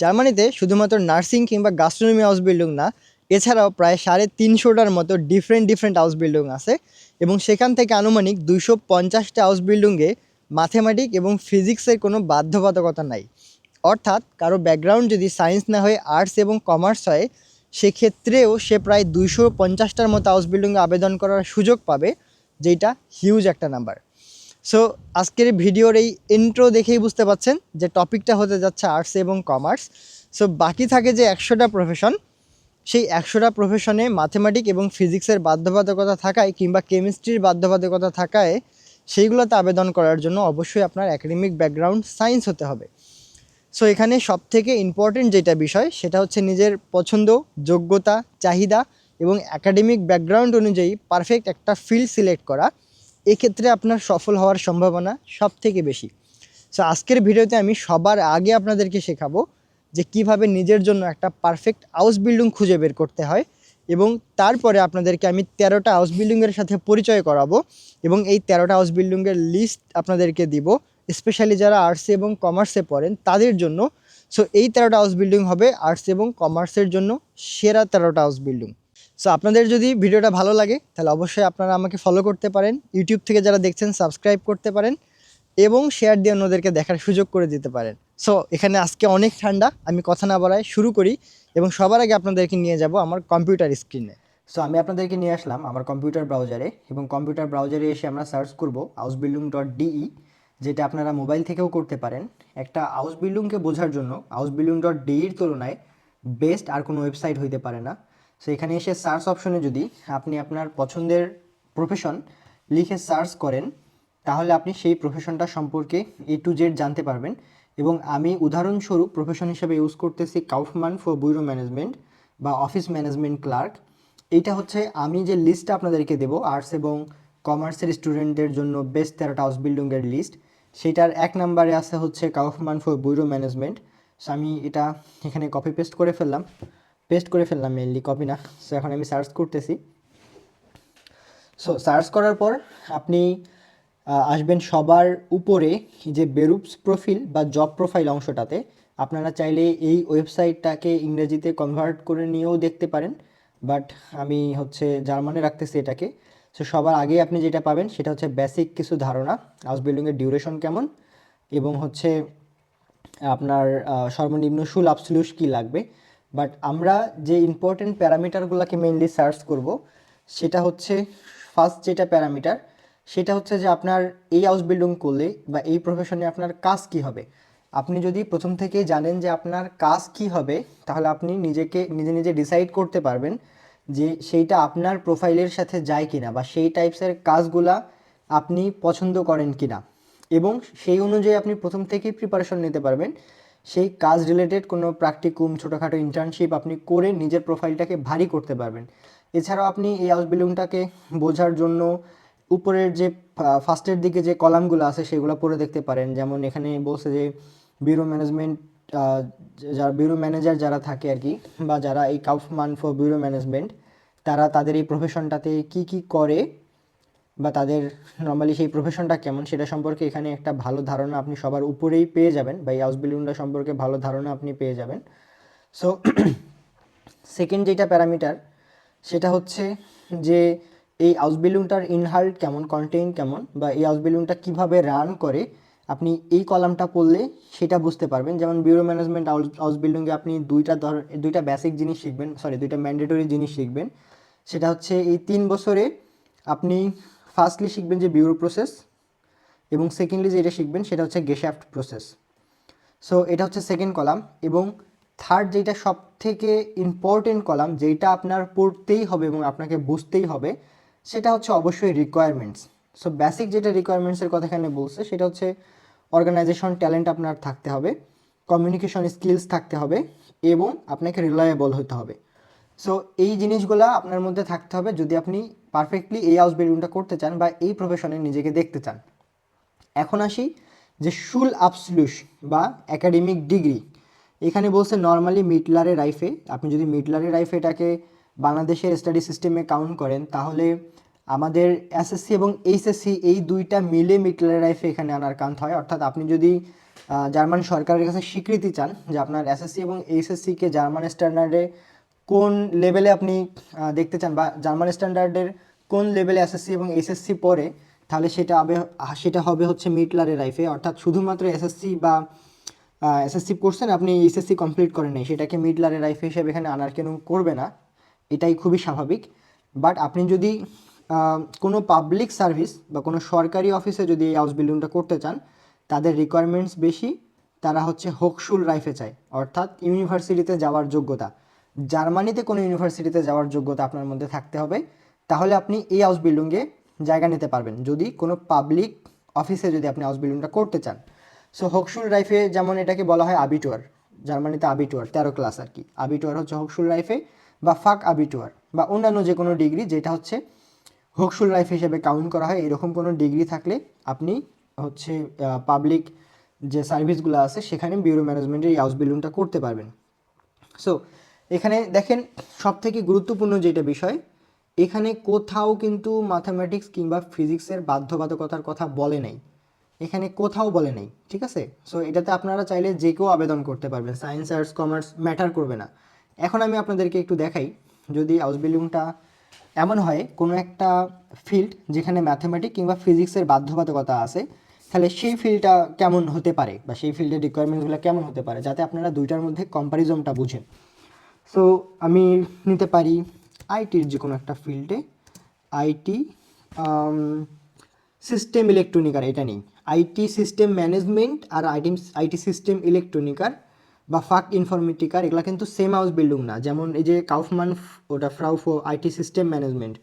জার্মানিতে শুধুমাত্র নার্সিং কিংবা গাস্ট্রোনমি হাউস বিল্ডিং না, এছাড়াও প্রায় সাড়ে তিনশোটার মতো ডিফারেন্ট ডিফারেন্ট হাউস বিল্ডিং আছে এবং সেখান থেকে আনুমানিক দুইশো পঞ্চাশটা হাউস বিল্ডিংয়ে ম্যাথেমেটিক এবং ফিজিক্সের কোনো বাধ্যবাধকতা নাই। অর্থাৎ কারও ব্যাকগ্রাউন্ড যদি সায়েন্স না হয়ে আর্টস এবং কমার্স হয়, সেক্ষেত্রেও সে প্রায় দুইশো পঞ্চাশটার মতো হাউস বিল্ডিংয়ে আবেদন করার সুযোগ পাবে, যেটা হিউজ একটা নাম্বার সো আজকের ভিডিওর এই ইন্ট্রো দেখেই বুঝতে পাচ্ছেন যে টপিকটা হতে যাচ্ছে আর্টস এবং কমার্স সো বাকি থাকে যে একশোটা প্রফেশন সেই একশোটা প্রফেশনে ম্যাথমেটিক এবং ফিজিক্সের বাধ্যবাধকতা থাকায় কিংবা কেমিস্ট্রির বাধ্যবাধকতা থাকায় সেইগুলোতে আবেদন করার জন্য অবশ্যই আপনার অ্যাকাডেমিক ব্যাকগ্রাউন্ড সায়েন্স হতে হবে। সো এখানে সব থেকে ইম্পর্টেন্ট যেটা বিষয়, সেটা হচ্ছে নিজের পছন্দ, যোগ্যতা, চাহিদা এবং অ্যাকাডেমিক ব্যাকগ্রাউন্ড অনুযায়ী পারফেক্ট একটা ফিল্ড সিলেক্ট করা। এক্ষেত্রে আপনার সফল হওয়ার সম্ভাবনা সব থেকে বেশি। সো আজকের ভিডিওতে আমি সবার আগে আপনাদেরকে শেখাবো যে কীভাবে নিজের জন্য একটা পারফেক্ট হাউস বিল্ডিং খুঁজে বের করতে হয় এবং তারপরে আপনাদেরকে আমি তেরোটা হাউস বিল্ডিংয়ের সাথে পরিচয় করাবো এবং এই তেরোটা হাউস বিল্ডিংয়ের লিস্ট আপনাদেরকে দিব স্পেশালি যারা আর্টস এবং কমার্সে পড়েন তাদের জন্য। সো এই তেরোটা হাউস বিল্ডিং হবে আর্টস এবং কমার্সের জন্য সেরা তেরোটা হাউস বিল্ডিং সো আপনাদের যদি ভিডিওটা ভালো লাগে, তাহলে অবশ্যই আপনারা আমাকে ফলো করতে পারেন। ইউটিউব থেকে যারা দেখছেন সাবস্ক্রাইব করতে পারেন এবং শেয়ার দিয়ে অন্যদেরকে দেখার সুযোগ করে দিতে পারেন। সো এখানে আজকে অনেক ঠান্ডা, আমি কথা না বাড়ায় শুরু করি এবং সবার আগে আপনাদেরকে নিয়ে যাব আমার কম্পিউটার স্ক্রিনে সো আমি আপনাদেরকে নিয়ে আসলাম আমার কম্পিউটার ব্রাউজারে এবং কম্পিউটার ব্রাউজারে এসে আমরা সার্চ করব হাউস বিল্ডিং ডট ডিই যেটা আপনারা মোবাইল থেকেও করতে পারেন। একটা হাউস বিল্ডিংকে বোঝার জন্য হাউস বিল্ডিং ডট ডিইর তুলনায় বেস্ট আর কোনো ওয়েবসাইট হইতে পারে না। সো এখানে এসে সার্চ অপশনে যদি আপনি আপনার পছন্দের প্রফেশন লিখে সার্চ করেন, তাহলে আপনি সেই প্রফেশনটা সম্পর্কে এ টু জেড জানতে পারবেন। এবং আমি উদাহরণস্বরূপ প্রফেশন হিসেবে ইউজ করতেছি কাউফমান ফর ব্যুরো ম্যানেজমেন্ট বা অফিস ম্যানেজমেন্ট ক্লার্ক এইটা হচ্ছে আমি যে লিস্টটা আপনাদেরকে দেবো আর্টস এবং কমার্সের স্টুডেন্টদের জন্য বেস্ট তেরোটা হাউস বিল্ডিংয়ের লিস্ট সেটার এক নম্বরে আছে হচ্ছে Kaufmann for bureau management so আমি এটা এখানে কপি পেস্ট করে ফেললাম। পেস্ট করে ফেললাম মেনলি কপি না। সো এখন আমি সার্চ করতেছি। সো সার্চ করার পর আপনি আসবেন সবার উপরে যে বেরুপস প্রোফাইল বা জব প্রোফাইল অংশটাতে। আপনারা চাইলে এই ওয়েবসাইটটাকে ইংরেজিতে কনভার্ট করে নিয়েও দেখতে পারেন। বাট আমি হচ্ছে জার্মানে রাখতেছি এটাকে। সো সবার আগে আপনি যেটা পাবেন সেটা হচ্ছে বেসিক কিছু ধারণা হাউস বিল্ডিংয়ের ডিউরেশন কেমন এবং হচ্ছে আপনার সর্বনিম্ন সুল আপসলুস কী লাগবে। বাট আমরা যে ইম্পর্টেন্ট প্যারামিটারগুলোকে মেইনলি সার্চ করব, সেটা হচ্ছে ফার্স্ট যেটা প্যারামিটার সেটা হচ্ছে যে আপনার এই হাউস বিল্ডিং করলে বা এই প্রফেশনে আপনার কাজ কি হবে। আপনি যদি প্রথম থেকেই জানেন যে আপনার কাজ কি হবে, তাহলে আপনি নিজেকে, নিজে নিজে ডিসাইড করতে পারবেন যে সেইটা আপনার প্রোফাইলের সাথে যায় কিনা বা সেই টাইপসের কাজগুলা আপনি পছন্দ করেন কিনা। এবং সেই অনুযায়ী আপনি প্রথম থেকেই প্রিপারেশন নিতে পারবেন সেই কাজ রিলেটেড কোনো প্র্যাকটিকুম ছোটোখাটো ইন্টার্নশিপ আপনি করে নিজের প্রোফাইলটাকে ভারী করতে পারবেন। এছাড়াও আপনি এই হাউস বিল্ডিংটাকে বোঝার জন্য উপরের যে ফার্স্টের দিকে যে কলামগুলো আছে সেগুলো পড়ে দেখতে পারেন। যেমন এখানে বলছে যে ব্যুরো ম্যানেজমেন্ট যারা ব্যুরো ম্যানেজার যারা থাকে আর কি, বা যারা এই কাউফমান ফর ব্যুরো ম্যানেজমেন্ট তারা তাদের এই প্রফেশনটাতে কি কি করে বা তাদের নর্মালি সেই প্রফেশনটা কেমন সেটা সম্পর্কে এখানে একটা ভালো ধারণা আপনি সবার উপরেই পেয়ে যাবেন বা এই হাউস বিল্ডিংটা সম্পর্কে ভালো ধারণা আপনি পেয়ে যাবেন। সো সেকেন্ড যেটা প্যারামিটার সেটা হচ্ছে যে এই হাউস বিল্ডিংটার ইনহাল্ট কেমন কন্টেন্ট কেমন বা এই হাউস বিল্ডিংটা কীভাবে রান করে আপনি এই কলামটা পড়লে সেটা বুঝতে পারবেন। যেমন ব্যুরো ম্যানেজমেন্ট হাউস বিল্ডিংয়ে আপনি দুইটা ধর, দুইটা বেসিক জিনিস শিখবেন সরি দুইটা ম্যান্ডেটরি জিনিস শিখবেন। সেটা হচ্ছে এই তিন বছরে আপনি ফার্স্টলি শিখবেন যে বিউরো প্রসেস এবং সেকেন্ডলি যেটা শিখবেন সেটা হচ্ছে গেশাফট প্রসেস। সো এটা হচ্ছে সেকেন্ড কলাম এবং থার্ড যেটা সব থেকে ইম্পর্টেন্ট কলাম যেটা আপনার পড়তেই হবে এবং আপনাকে বুঝতেই হবে, সেটা হচ্ছে অবশ্যই রিকোয়ারমেন্টস সো বেসিক যেটা রিকোয়ারমেন্টসের কথা এখানে বলছে, সেটা হচ্ছে অর্গানাইজেশন ট্যালেন্ট আপনার থাকতে হবে কমিউনিকেশন স্কিলস থাকতে হবে এবং আপনাকে রিলায়েবল হতে হবে। সো এই জিনিসগুলো আপনার মধ্যে থাকতে হবে যদি আপনি পারফেক্টলি এই হাউস বিল্ডিংটা করতে চান বা এই প্রফেশনে নিজেকে দেখতে চান। এখন আসি যে শুল আপসলুস বা একাডেমিক ডিগ্রি এখানে বলছে নর্মালি মিটলারে রাইফে আপনি যদি মিটলারে রাইফে এটাকে বাংলাদেশের স্টাডি সিস্টেমে কাউন্ট করেন, তাহলে আমাদের এসএসসি এবং এইচএসসি এই দুইটা মিলে মিটলারে রাইফে এখানে আনার কান্ত হয়। অর্থাৎ আপনি যদি জার্মান সরকারের কাছে স্বীকৃতি চান যে আপনার এসএসসি এবং এইচএসসিকে জার্মান স্ট্যান্ডার্ডে কোন লেভেলে আপনি দেখতে চান বা জার্মান স্ট্যান্ডার্ডের কোন লেভেলে এসএসসি এবং এসএসসি পড়ে তাহলে সেটা হবে সেটা হবে হচ্ছে মিডলারে লাইফে অর্থাৎ শুধুমাত্র এসএসসি বা এসএসসি করছেন আপনি এসএসসি কমপ্লিট করেন নাই। সেটাকে মিডলারে লাইফে হিসেবে এখানে আনার কেন করবে না, এটাই খুবই স্বাভাবিক। বাট আপনি যদি কোনো পাবলিক সার্ভিস বা কোনো সরকারি অফিসে যদি এই হাউস বিল্ডিংটা করতে চান, তাদের রিকোয়ারমেন্টস বেশি, তারা হচ্ছে হোকশুল রাইফে চায়। অর্থাৎ ইউনিভার্সিটিতে যাওয়ার যোগ্যতা। জার্মানিতে কোনো ইউনিভার্সিটিতে যাওয়ার যোগ্যতা আপনার মধ্যে থাকতে হবে, তাহলে আপনি এই হাউস বিল্ডিংয়ে জায়গা নিতে পারবেন। যদি কোনো পাবলিক অফিসে যদি আপনি হাউস বিল্ডিংটা করতে চান। সো হকসুল রাইফে যেমন এটাকে বলা হয় আবিটুয়ার জার্মানিতে আবিটুয়ার তেরো ক্লাস আর কি। আবিটুয়ার হচ্ছে হকসুল রাইফে বা ফাক আবিটুয়ার বা অন্যান্য যে কোনো ডিগ্রি যেটা হচ্ছে হকসুল লাইফ হিসেবে কাউন্ট করা হয়। এরকম কোনো ডিগ্রি থাকলে আপনি হচ্ছে পাবলিক যে সার্ভিসগুলো আছে, সেখানে বিউরো ম্যানেজমেন্টের এই হাউস বিল্ডিংটা করতে পারবেন। সো এখানে দেখেন সব থেকে গুরুত্বপূর্ণ যেটা বিষয়, এখানে কোথাও কিন্তু ম্যাথামেটিক্স কিংবা ফিজিক্সের বাধ্যবাধকতার কথা বলে নাই। এখানে কোথাও বলে নেই, ঠিক আছে? সো এটাতে আপনারা চাইলে যে কেউ আবেদন করতে পারবেন। সায়েন্স আর্টস কমার্স ম্যাটার করবে না। এখন আমি আপনাদেরকে একটু দেখাই, যদি হাউস বিল্ডিংটা এমন হয়, কোনো একটা ফিল্ড যেখানে ম্যাথামেটিক কিংবা ফিজিক্সের বাধ্যবাধকতা আছে, তাহলে সেই ফিল্ডটা কেমন হতে পারে? বা সেই ফিল্ডের রিকোয়ারমেন্টগুলো কেমন হতে পারে? যাতে আপনারা দুইটার মধ্যে কম্পারিজনটা বুঝেন। সো আমি নিতে পারি আইটির যে কোনো একটা ফিল্ডে আইটি সিস্টেম ইলেকট্রনিকার এটা নেই। আইটি সিস্টেম ম্যানেজমেন্ট আর আইটি আইটি সিস্টেম ইলেকট্রনিকার বা ফাক ইনফরমেটিকার এগুলো কিন্তু সেম হাউস বিল্ডিং না। যেমন এই যে কাউফমান ওটা ফ্রাউফো আইটি সিস্টেম ম্যানেজমেন্ট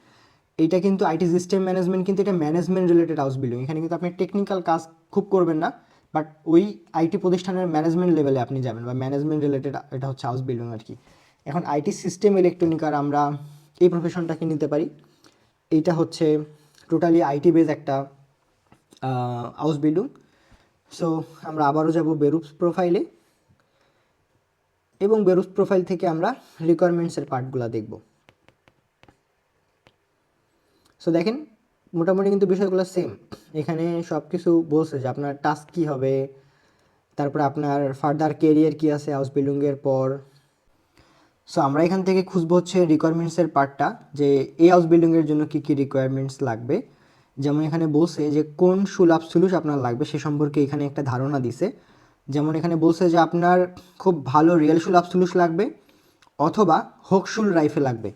এটা কিন্তু আইটি সিস্টেম ম্যানেজমেন্ট কিন্তু এটা ম্যানেজমেন্ট রিলেটেড হাউস বিল্ডিং এখানে কিন্তু আপনি টেকনিক্যাল কাজ খুব করবেন না বাট ওই আইটি প্রতিষ্ঠানের ম্যানেজমেন্ট লেভেলে আপনি যাবেন বা ম্যানেজমেন্ট রিলেটেড এটা হচ্ছে হাউস বিল্ডিং আর কি। এখন আইটি সিস্টেম ইলেকট্রনিকার আমরা এই প্রফেশনটাকে নিতে পারি? এইটা হচ্ছে টোটালি আইটি বেজ একটা হাউস বিল্ডিং সো আমরা আবারও যাব বেরুপস প্রোফাইলে এবং বেরুপস প্রোফাইল থেকে আমরা রিকোয়ারমেন্টসের পার্টগুলো দেখব। সো দেখেন, মোটামুটি কিন্তু বিষয়গুলো সেম এখানে সব কিছু বলছে যে আপনার টাস্ক কী হবে, তারপরে আপনার ফার্দার কেরিয়ার কী আছে হাউস বিল্ডিংয়ের পর সো আমরা এখান থেকে খুঁজবো হচ্ছে রিকোয়ারমেন্টসের পার্টটা যে এই হাউস বিল্ডিংয়ের জন্য কী কী রিকোয়ারমেন্টস লাগবে। যেমন এখানে বলছে যে কোন সুলাভ সুলুস আপনার লাগবে, সে সম্পর্কে এখানে একটা ধারণা দিছে। যেমন এখানে বলছে যে আপনার খুব ভালো রিয়েল সুলাভ সুলুস লাগবে, অথবা হকসুল রাইফে লাগবে।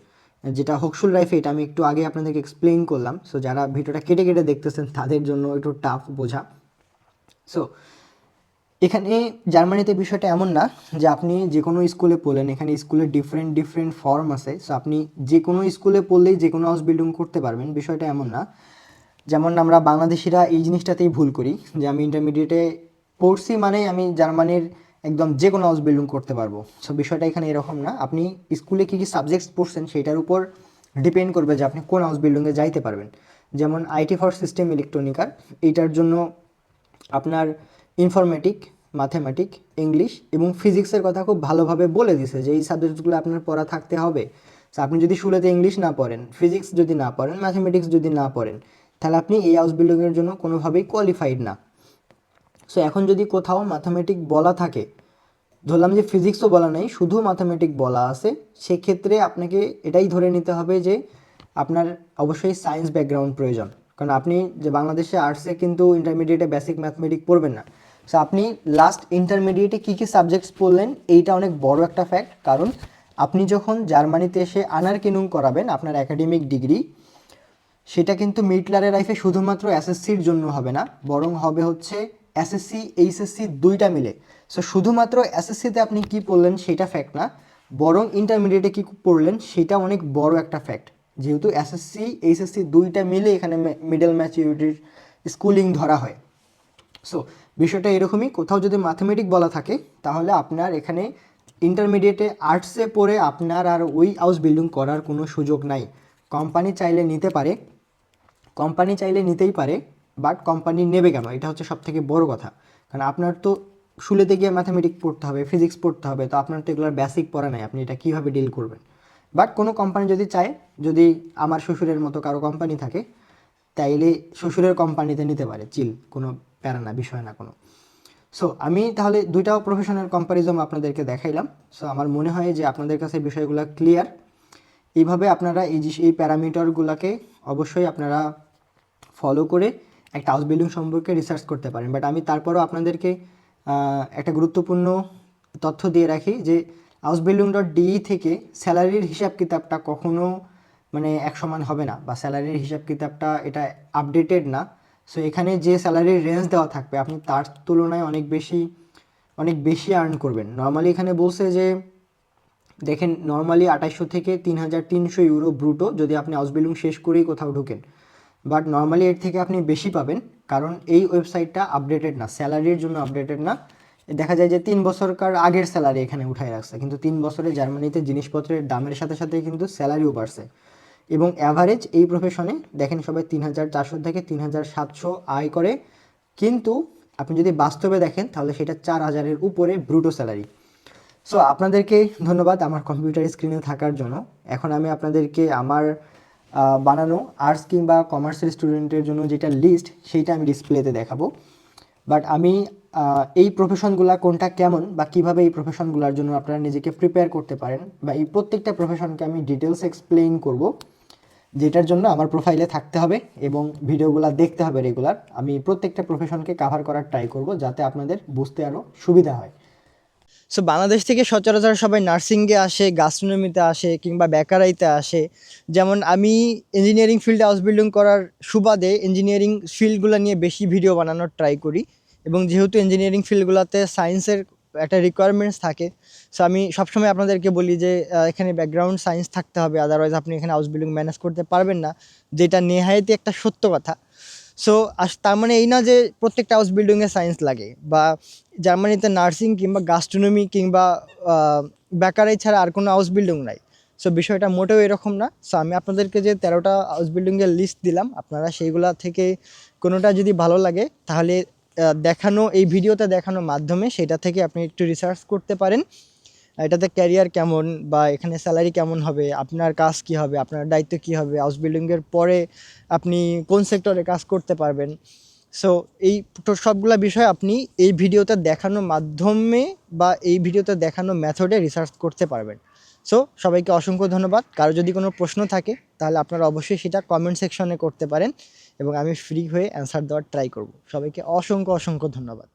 যেটা হকসুল রাইফে এটা আমি একটু আগে আপনাদেরকে এক্সপ্লেইন করলাম। সো যারা ভিডিওটা কেটে কেটে দেখতেছেন, তাদের জন্য একটু টাফ বোঝা। সো এখানে জার্মানিতে বিষয়টা এমন না যে আপনি যে কোনো স্কুলে পড়লেন, এখানে স্কুলের ডিফারেন্ট ডিফারেন্ট ফর্ম আছে। সো আপনি যে কোনো স্কুলে পড়লেই যে কোনো হাউস বিল্ডিং করতে পারবেন, বিষয়টা এমন না। যেমন আমরা বাংলাদেশিরা এই জিনিসটাতেই ভুল করি যে আমি ইন্টারমিডিয়েটে পড়ছি মানেই আমি জার্মানির একদম যে কোনো হাউস বিল্ডিং করতে পারব। সো বিষয়টা এখানে এরকম না। আপনি স্কুলে কী কী সাবজেক্টস পড়ছেন সেটার উপর ডিপেন্ড করবে যে আপনি কোন হাউস বিল্ডিংয়ে যাইতে পারবেন। যেমন আইটি ফর সিস্টেম ইলেকট্রনিকার এইটার জন্য আপনার ইনফরমেটিক ম্যাথমেটিক ইংলিশ এবং ফিজিক্সের কথা খুব ভালোভাবে বলে দিছে যে এই সাবজেক্টগুলো আপনার পড়া থাকতে হবে। আপনি যদি শুরুতে ইংলিশ না পড়েন ফিজিক্স যদি না পড়েন ম্যাথমেটিক্স যদি না পড়েন, তাহলে আপনি এই হাউস বিল্ডিংয়ের জন্য কোনোভাবেই কোয়ালিফাইড না। সো এখন যদি কোথাও ম্যাথামেটিক বলা থাকে, ধরলাম যে ফিজিক্সও বলা নেই, শুধু ম্যাথামেটিক বলা আছে, সেক্ষেত্রে আপনাকে এটাই ধরে নিতে হবে যে আপনার অবশ্যই সায়েন্স ব্যাকগ্রাউন্ড প্রয়োজন। কারণ আপনি যে বাংলাদেশে আর্টসে কিন্তু ইন্টারমিডিয়েটে বেসিক ম্যাথমেটিক পড়বেন না। সো আপনি লাস্ট ইন্টারমিডিয়েটে কী কী সাবজেক্টস পড়লেন, এইটা অনেক বড় একটা ফ্যাক্ট কারণ আপনি যখন জার্মানিতে এসে আনার কিনুং করাবেন, আপনার একাডেমিক ডিগ্রি সেটা কিন্তু মিডলারের লাইফে শুধুমাত্র এসএসসির জন্য হবে না, বরং হবে হচ্ছে এসএসসি এইচএসসি দুইটা মিলে। সো শুধুমাত্র এসএসসিতে আপনি কি পড়লেন সেটা ফ্যাক্ট না, বরং ইন্টারমিডিয়েটে কি পড়লেন সেটা অনেক বড় একটা ফ্যাক্ট যেহেতু এসএসসি এইচএসসি দুইটা মিলে এখানে মিডল ম্যাচিউরিটির স্কুলিং ধরা হয়। সো বিষয়টা এরকমই, কোথাও যদি ম্যাথমেটিক বলা থাকে, তাহলে আপনার এখানে ইন্টারমিডিয়েটে আর্টসে পড়ে আপনার আর ওই হাউস বিল্ডিং করার কোনো সুযোগ নাই। কোম্পানি চাইলে নিতে পারে কোম্পানি চাইলে নিতেই পারে বাট কোম্পানি নেবে কেন? এটা হচ্ছে সব থেকে বড় কথা। কারণ আপনার তো শুলেতে গিয়ে ম্যাথামেটিক্স পড়তে হবে ফিজিক্স পড়তে হবে, তো আপনার তো এগুলোর বেসিক পড়া নাই, আপনি এটা কীভাবে ডিল করবেন? বাট কোনো কোম্পানি যদি চায়, যদি আমার শ্বশুরের মতো কারও কোম্পানি থাকে, তাইলে শ্বশুরের কোম্পানিতে নিতে পারে, চিল, কোনো প্যারা না, বিষয় না কোনো। সো আমি তাহলে দুইটা প্রফেশনাল কম্প্যারিজম আপনাদেরকে দেখাইলাম। সো আমার মনে হয় যে আপনাদের কাছে বিষয়গুলো ক্লিয়ার এইভাবে আপনারা এই যে এই প্যারামিটারগুলোকে অবশ্যই আপনারা ফলো করে একটা হাউস বিল্ডিং সম্পর্কে রিসার্চ করতে পারেন। বাট আমি তারপরও আপনাদেরকে একটা গুরুত্বপূর্ণ তথ্য দিয়ে রাখি যে হাউস বিল্ডিং ডট ডিই থেকে স্যালারির হিসাব কিতাবটা কখনো মানে এক সমান হবে না। বা স্যালারির হিসাব কিতাবটা এটা আপডেটেড না। সো এখানে যে স্যালারির রেঞ্জ দেওয়া থাকবে, আপনি তার তুলনায় অনেক বেশি অনেক বেশি আর্ন করবেন। নর্মালি এখানে বলছে যে, দেখেন নর্মালি আঠাইশশো থেকে তিন হাজার তিনশো ইউরো ব্রুটো যদি আপনি হাউস বিল্ডিং শেষ করেই কোথাও ঢুকেন। বাট নর্মালি এর থেকে আপনি বেশি পাবেন, কারণ এই ওয়েবসাইটটা আপডেটেড না স্যালারির জন্য আপডেটেড না। দেখা যায় যে, তিন বছরকার আগের স্যালারি এখানে উঠাই রাখছে, কিন্তু তিন বছরে জার্মানিতে জিনিসপত্রের দামের সাথে সাথে কিন্তু স্যালারিও বাড়ছে। এবং অ্যাভারেজ এই প্রফেশনে দেখেন সবাই তিন হাজার চারশো থেকে তিন হাজার সাতশো আয় করে। কিন্তু আপনি যদি বাস্তবে দেখেন, তাহলে সেটা চার হাজারের উপরে ব্রুটো স্যালারি সো আপনাদেরকে ধন্যবাদ আমার কম্পিউটার স্ক্রিনে থাকার জন্য। এখন আমি আপনাদেরকে আমার বানানো আর্টস কিংবা কমার্সের স্টুডেন্টের জন্য যেটা লিস্ট সেইটা আমি ডিসপ্লেতে দেখাবো। বাট আমি এই প্রফেশনগুলো কোনটা কেমন বা কীভাবে এই প্রফেশনগুলোর জন্য আপনারা নিজেকে প্রিপেয়ার করতে পারেন বা এই প্রত্যেকটা প্রফেশনকে আমি ডিটেলস এক্সপ্লেইন করব। যেটার জন্য আমার প্রোফাইলে থাকতে হবে এবং ভিডিওগুলো দেখতে হবে রেগুলার আমি প্রত্যেকটা প্রফেশনকে কাভার করার ট্রাই করব যাতে আপনাদের বুঝতে আরও সুবিধা হয়। সো বাংলাদেশ থেকে সচরাচর সবাই নার্সিংয়ে আসে গাস্ট্রোনমিতে আসে কিংবা বেকারাইতে আসে। যেমন আমি ইঞ্জিনিয়ারিং ফিল্ডে হাউস বিল্ডিং করার সুবাদে ইঞ্জিনিয়ারিং ফিল্ডগুলো নিয়ে বেশি ভিডিও বানানোর ট্রাই করি এবং যেহেতু ইঞ্জিনিয়ারিং ফিল্ডগুলোতে সায়েন্সের একটা রিকোয়ারমেন্টস থাকে সো আমি সবসময় আপনাদেরকে বলি যে এখানে ব্যাকগ্রাউন্ড সায়েন্স থাকতে হবে আদারওয়াইজ আপনি এখানে হাউস বিল্ডিং ম্যানেজ করতে পারবেন না, যেটা নেহায়তি একটা সত্য কথা। সো তার মানে এই না যে প্রত্যেকটা হাউস বিল্ডিংয়ে সায়েন্স লাগে, বা জার্মানিতে নার্সিং কিংবা গাস্ট্রোনমি কিংবা বেকারাই ছাড়া আর কোনো হাউস বিল্ডিং নাই। সো বিষয়টা মোটেও এরকম না। সো আমি আপনাদেরকে যে তেরোটা হাউস বিল্ডিংয়ের লিস্ট দিলাম, আপনারা সেইগুলা থেকে কোনোটা যদি ভালো লাগে, তাহলে দেখানো, এই ভিডিওতে দেখানোর মাধ্যমে সেটা থেকে আপনি একটু রিসার্চ করতে পারেন। এটাতে ক্যারিয়ার কেমন বা এখানে স্যালারি কেমন হবে? আপনার কাজ কি হবে? আপনার দায়িত্ব কি হবে? হাউস বিল্ডিংয়ের পরে আপনি কোন সেক্টরে কাজ করতে পারবেন? সো এই সবগুলো বিষয় আপনি এই ভিডিওতে দেখানোর মাধ্যমে বা এই ভিডিওতে দেখানো মেথডে রিসার্চ করতে পারবেন। সো সবাইকে অসংখ্য ধন্যবাদ। কারও যদি কোনো প্রশ্ন থাকে, তাহলে আপনারা অবশ্যই সেটা কমেন্ট সেকশনে করতে পারেন এবং আমি ফ্রি হয়ে অ্যান্সার দেওয়ার ট্রাই করব। সবাইকে অসংখ্য অসংখ্য ধন্যবাদ।